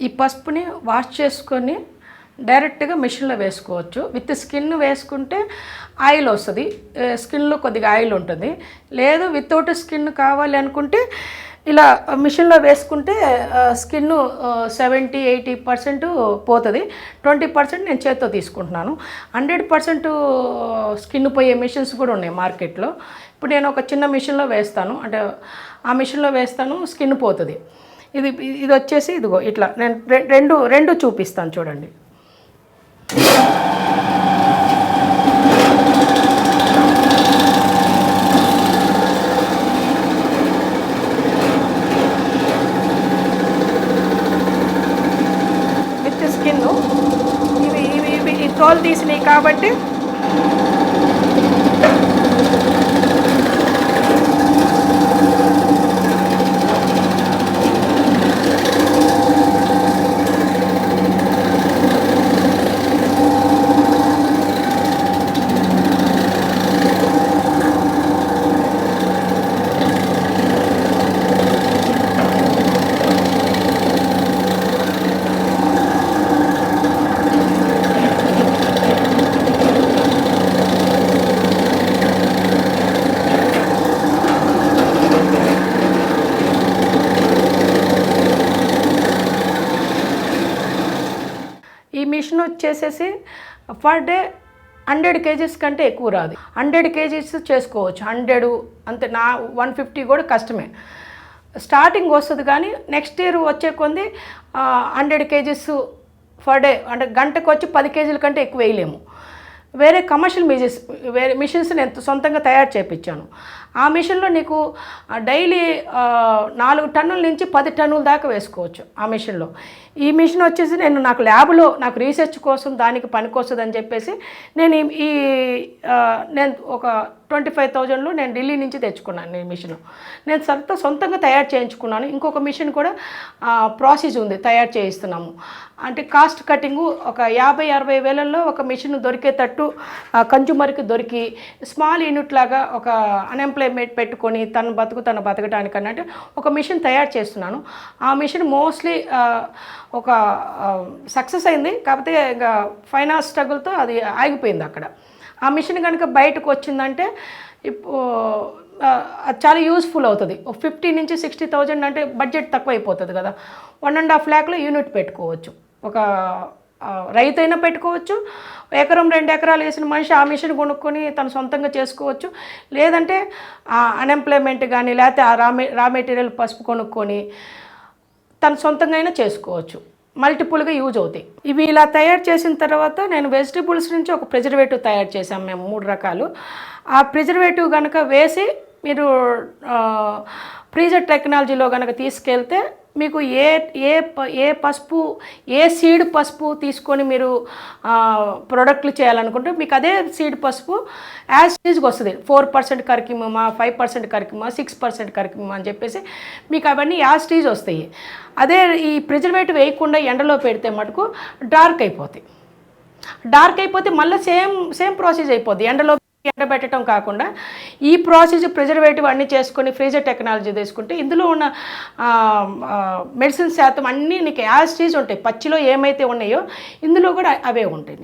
ఈ పసుపుని వాష్ చేసుకొని డైరెక్ట్గా మిషన్లో వేసుకోవచ్చు. విత్ స్కిన్ వేసుకుంటే ఆయిల్ వస్తుంది. స్కిన్లో కొద్దిగా ఆయిల్ ఉంటుంది. లేదు వితౌట్ స్కిన్ కావాలి అనుకుంటే ఇలా మిషన్లో వేసుకుంటే స్కిన్ సెవెంటీ ఎయిటీ పర్సెంట్ పోతుంది. ట్వంటీ పర్సెంట్ నేను చేత్తో తీసుకుంటున్నాను. హండ్రెడ్ పర్సెంట్ స్కిన్ పోయే మిషన్స్ కూడా ఉన్నాయి మార్కెట్లో. ఇప్పుడు నేను ఒక చిన్న మిషన్లో వేస్తాను. అంటే ఆ మిషన్లో వేస్తాను స్కిన్ పోతుంది. ఇది ఇది వచ్చేసి ఇదిగో ఇట్లా నేను రెండు రెండు చూపిస్తాను చూడండి. విత్ స్కిన్ ఇవి ఇవి ఇవి ఈ తోలు తీసినాయి కాబట్టి ఈ మిషన్ వచ్చేసేసి పర్ డే హండ్రెడ్ కేజీస్ కంటే ఎక్కువ రాదు. హండ్రెడ్ కేజీస్ చేసుకోవచ్చు. హండ్రెడ్ అంతే నా వన్ ఫిఫ్టీ కూడా కష్టమే. స్టార్టింగ్ వస్తుంది కానీ నెక్స్ట్ ఇయర్ వచ్చే కొంది హండ్రెడ్ కేజీస్ పర్ డే అంటే గంటకు వచ్చి పది కేజీల కంటే ఎక్కువ వేయలేము. వేరే కమర్షియల్ మిషన్స్ వేరే మిషన్స్ నేను సొంతంగా తయారు చేయించాను ఆ మిషన్లో నీకు డైలీ నాలుగు టన్నుల నుంచి పది టన్నుల దాకా వేసుకోవచ్చు ఆ మిషన్లో ఈ మిషన్ వచ్చేసి నేను నాకు ల్యాబ్లో నాకు రీసెర్చ్ కోసం దానికి పనికొస్తుందని చెప్పేసి నేను ఈ- నేను ఒక ట్వంటీ ఫైవ్ థౌజండ్లో నేను ఢిల్లీ నుంచి తెచ్చుకున్నాను ఈ మిషన్. నేను సొంత సొంతంగా తయారు చేయించుకున్నాను. ఇంకొక మిషన్ కూడా ప్రాసెస్ ఉంది తయారు చేయిస్తున్నాము. అంటే కాస్ట్ కటింగు ఒక యాభై అరవై వేలల్లో ఒక మిషన్ దొరికేటట్టు కన్జ్యూమర్కి దొరికి స్మాల్ యూనిట్ లాగా ఒక అన్ఎంప్లాయ్మెంట్ పెట్టుకొని తన బతుకు తను బతకడానికి అన్నట్టు ఒక మిషన్ తయారు చేస్తున్నాను. ఆ మిషన్ మోస్ట్లీ ఒక సక్సెస్ అయింది. కాకపోతే ఇంకా ఫైనాన్స్ స్ట్రగుల్తో అది ఆగిపోయింది అక్కడ. ఆ మిషన్ కనుక బయటకు వచ్చిందంటే ఇప్పుడు చాలా యూస్ఫుల్ అవుతుంది. ఫిఫ్టీ నుంచి సిక్స్టీ థౌజండ్ అంటే బడ్జెట్ తక్కువ అయిపోతుంది కదా. వన్ అండ్ హాఫ్ ల్యాక్లో యూనిట్ పెట్టుకోవచ్చు. ఒక ఆ, రైతైనా పెట్టుకోవచ్చు. ఎకరం రెండు ఎకరాలు వేసిన మనిషి ఆ మిషన్ కొనుక్కొని తను సొంతంగా చేసుకోవచ్చు. లేదంటే అన్ఎంప్లాయ్మెంట్ కానీ లేకపోతే ఆ రా రా మెటీరియల్ పసుపు కొనుక్కొని తను సొంతంగా అయినా చేసుకోవచ్చు. మల్టిపుల్గా యూజ్ అవుతాయి. ఇవి ఇలా తయారు చేసిన తర్వాత నేను వెజిటబుల్స్ నుంచి ఒక ప్రిజర్వేటివ్ తయారు చేసాం మేము మూడు రకాలు. ఆ ప్రిజర్వేటివ్ కనుక వేసి మీరు ఫ్రీజర్ టెక్నాలజీలో కనుక తీసుకెళ్తే మీకు ఏ ఏ ప- ఏ పసుపు ఏ సీడ్ పసుపు తీసుకొని మీరు ప్రొడక్ట్లు చేయాలనుకుంటే మీకు అదే సీడ్ పసుపు యాజ్ ఈజ్గా వస్తుంది. ఫోర్ పర్సెంట్ కరికిమా ఫైవ్ పర్సెంట్ కరికిమా సిక్స్ పర్సెంట్ కరికిమా అని చెప్పేసి మీకు అవన్నీ యాజ్ టీజ్ వస్తాయి. అదే ఈ ప్రిజర్వేటివ్ వేయకుండా ఎండలో పెడితే మటుకు డార్క్ అయిపోతాయి. డార్క్ అయిపోతే మళ్ళీ సేమ్ సేమ్ ప్రాసెస్ అయిపోద్ది ఎండలో ఎండబెట్టడం కాకుండా ఈ ప్రాసెస్ ప్రిజర్వేటివ్ అన్నీ చేసుకొని ఫ్రీజర్ టెక్నాలజీ తీసుకుంటే ఇందులో ఉన్న మెడిసిన్ శాతం అన్నీ నీకు యాసిటీస్ టీజ్ ఉంటాయి. పచ్చిలో ఏమైతే ఉన్నాయో ఇందులో కూడా అవే ఉంటాయి.